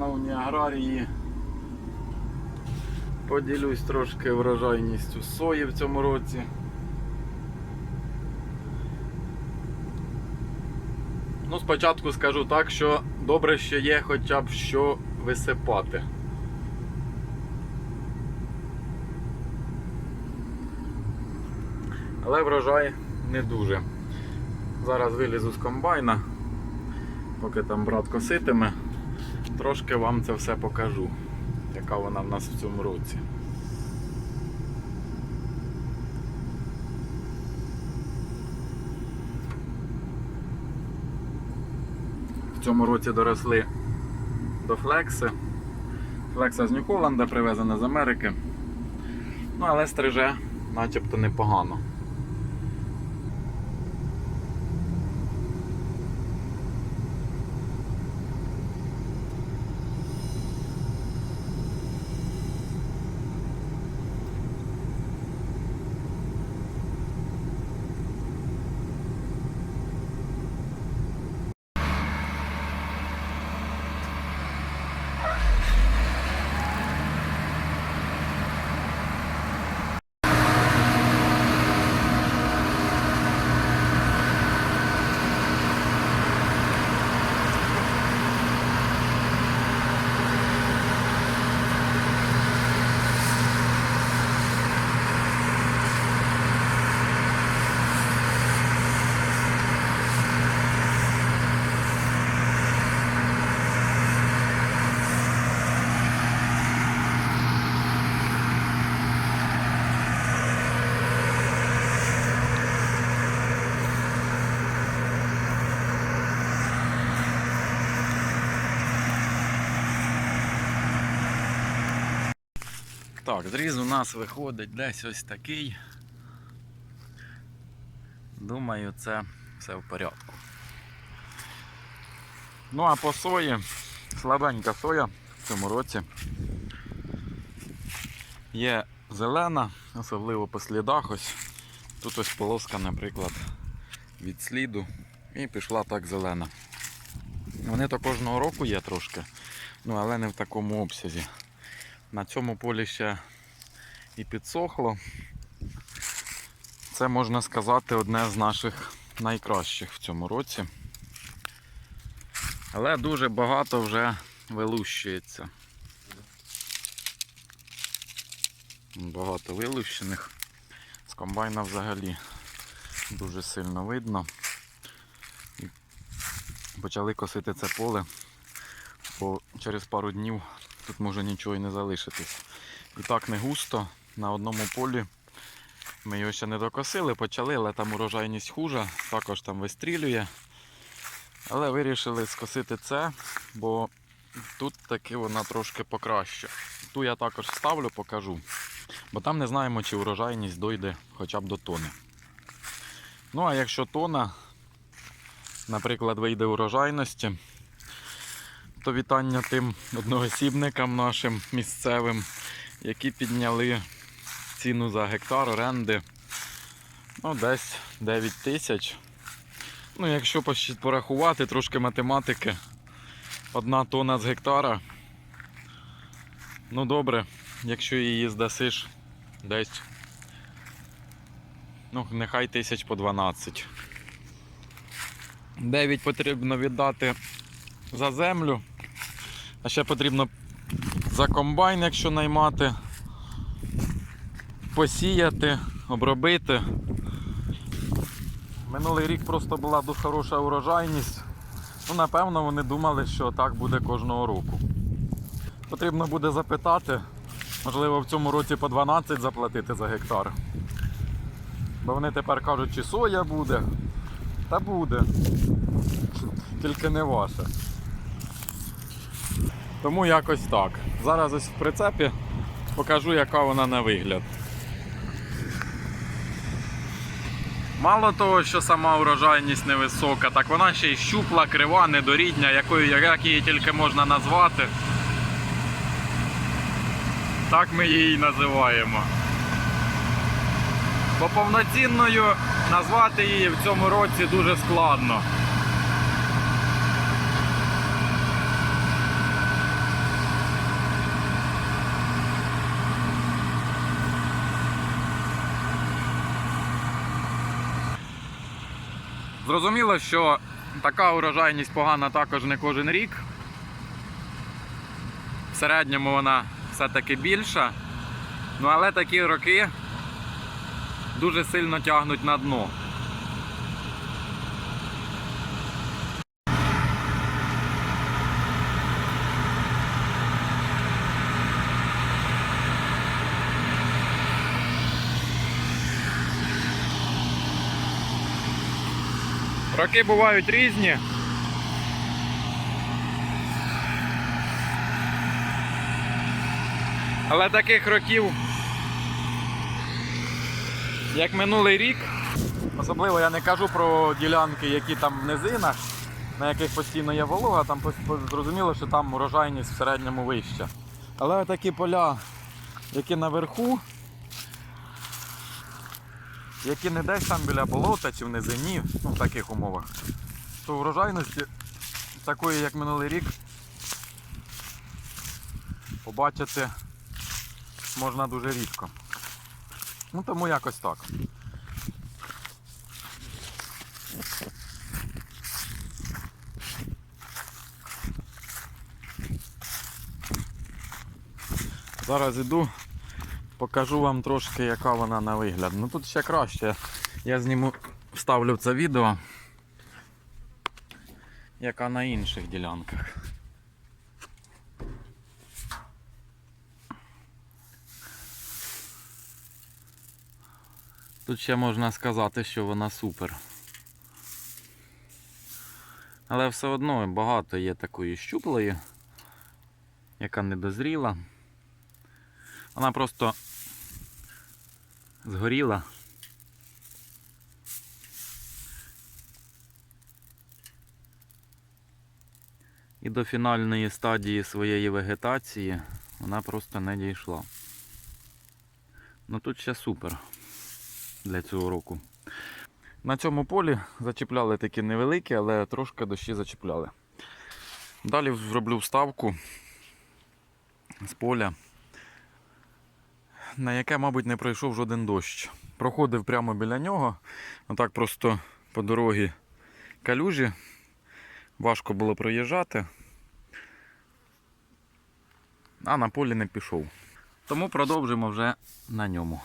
шановні аграрії. Поділюсь трошки врожайністю сої в цьому році. Ну, спочатку скажу так, що добре, що є хоча б що висипати. Але врожай не дуже. Зараз вилізу з комбайна, поки там брат коситиме, трошки вам це все покажу, яка вона в нас в цьому році. В цьому році доросли до флекси. Флекса з Нью-Холланда привезена з Америки. Ну, але стриже начебто непогано. Так, зріз у нас виходить десь ось такий. Думаю, це все в порядку. Ну а по сої, слабенька соя в цьому році. Є зелена, особливо по слідах ось. Тут ось полоска, наприклад, від сліду. І пішла так зелена. Вони то кожного року є трошки, ну але не в такому обсязі. На цьому полі ще і підсохло. Це можна сказати одне з наших найкращих в цьому році. Але дуже багато вже вилущується. Багато вилущених. З комбайна взагалі дуже сильно видно. І почали косити це поле, бо через пару днів тут може нічого і не залишитись. І так не густо на одному полі. Ми його ще не докосили, почали, але там урожайність хужа, також там вистрілює. Але вирішили скосити це, бо тут таки вона трошки покраще. Ту я також ставлю, покажу. Бо там не знаємо, чи урожайність дойде хоча б до тони. Ну а якщо тона, наприклад, вийде урожайності, то вітання тим одноосібникам нашим місцевим, які підняли ціну за гектар оренди ну, десь 9 тисяч. Ну, якщо порахувати трошки математики, одна тонна з гектара. Ну добре, якщо її здасиш десь, ну, нехай тисяч по 12. 9 потрібно віддати за землю. А ще потрібно за комбайн, якщо наймати, посіяти, обробити. Минулий рік просто була дуже хороша урожайність. Ну, напевно, вони думали, що так буде кожного року. Потрібно буде запитати, можливо, в цьому році по 12 заплатити за гектар. Бо вони тепер кажуть, чи соя буде. Та буде. Тільки не ваша. Тому якось так. Зараз ось в прицепі покажу, яка вона на вигляд. Мало того, що сама урожайність невисока, так вона ще й щупла, крива, недорідня, якою як її тільки можна назвати. Так ми її називаємо. Бо повноцінною назвати її в цьому році дуже складно. Зрозуміло, що така урожайність погана також не кожен рік. В середньому вона все-таки більша. Ну але такі роки дуже сильно тягнуть на дно. Роки бувають різні. Але таких років, як минулий рік, особливо я не кажу про ділянки, які там в низинах, на яких постійно є волога, там зрозуміло, що там урожайність в середньому вища. Але такі поля, які наверху, які не десь там біля болота чи в низині, ну в таких умовах, то врожайності такої, як минулий рік, побачити можна дуже рідко. Ну тому якось так. Зараз іду, покажу вам трошки, яка вона на вигляд. Ну тут ще краще. Я зніму, вставлю це відео, яка на інших ділянках. Тут ще можна сказати, що вона супер. Але все одно багато є такої щуплої, яка не дозріла. Вона просто згоріла. І до фінальної стадії своєї вегетації вона просто не дійшла. Ну тут ще супер для цього року. На цьому полі зачіпляли такі невеликі, але трошки дощі зачіпляли. Далі зроблю вставку з поля, на яке, мабуть, не пройшов жоден дощ. Проходив прямо біля нього, отак просто по дорогі калюжі. Важко було проїжджати, а на полі не пішов. Тому продовжимо вже на ньому.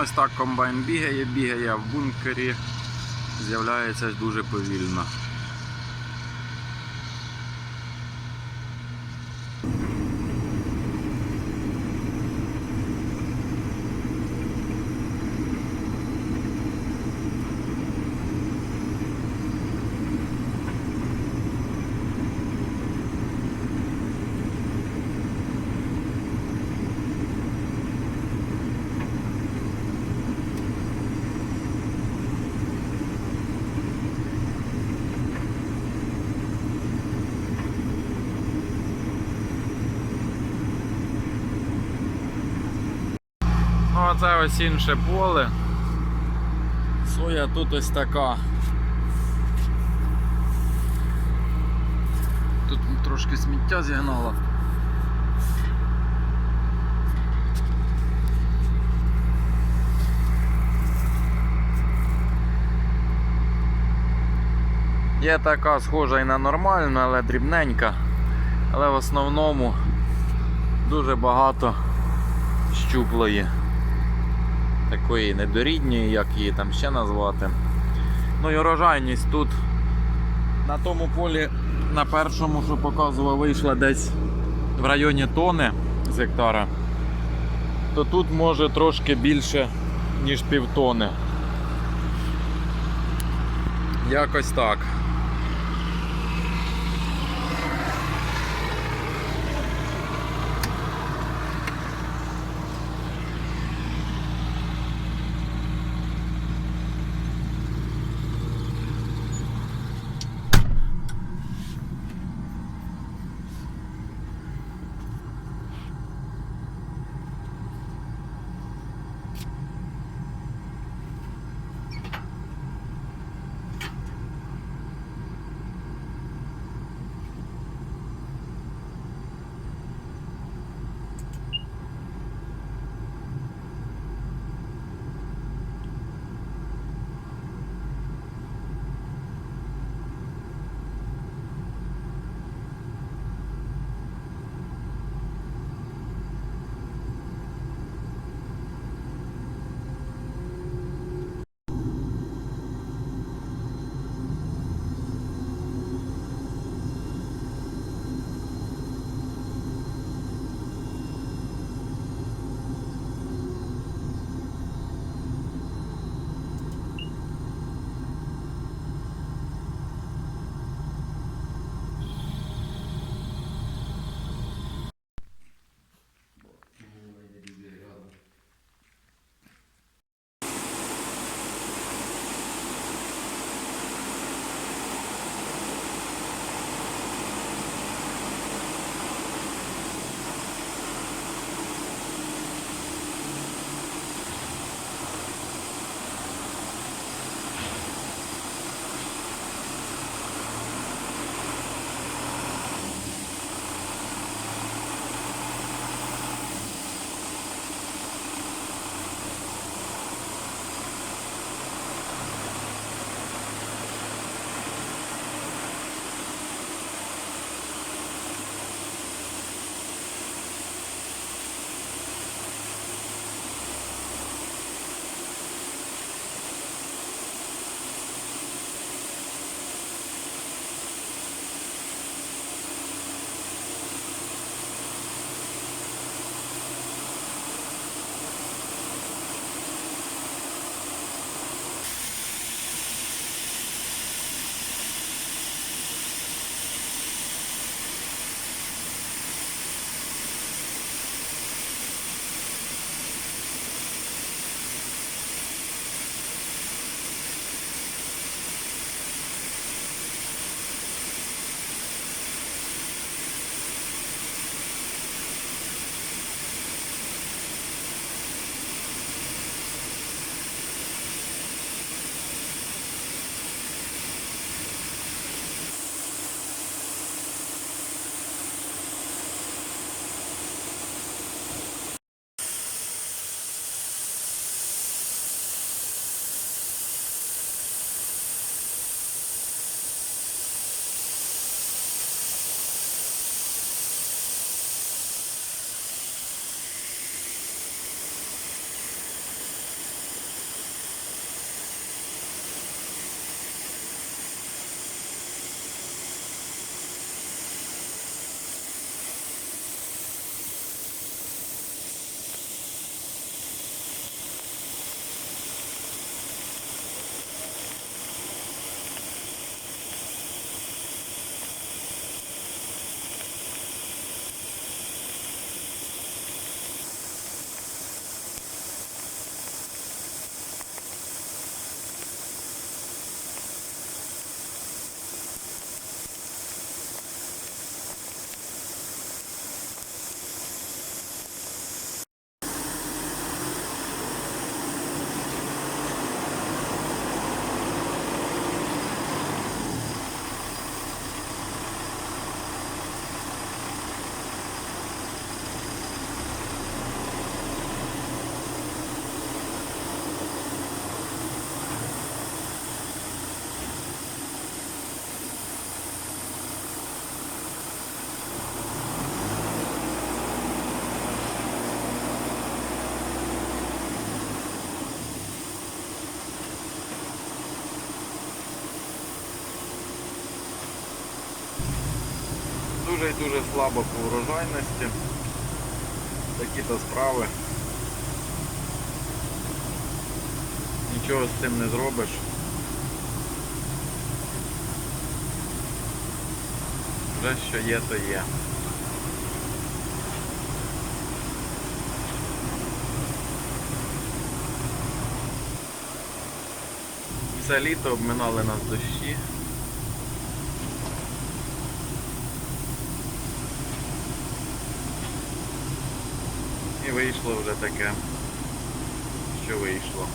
Ось так комбайн бігає, бігає, в бункері з'являється дуже повільно. Це ось інше поле. Соя тут ось така. Тут трошки сміття зігнало. Є така схожа і на нормальну, але дрібненька. Але в основному дуже багато щуплої. Такої недорідньої, як її там ще назвати. Ну і урожайність тут на тому полі на першому, що показував, вийшла десь в районі тони з гектара. То тут може трошки більше, ніж півтони. Якось так. Дуже і дуже слабо по урожайності. Такі-то справи. Нічого з цим не зробиш. Вже що є, то є. Все літо обминали нас дощі. Вийшло вже таке, що вийшло.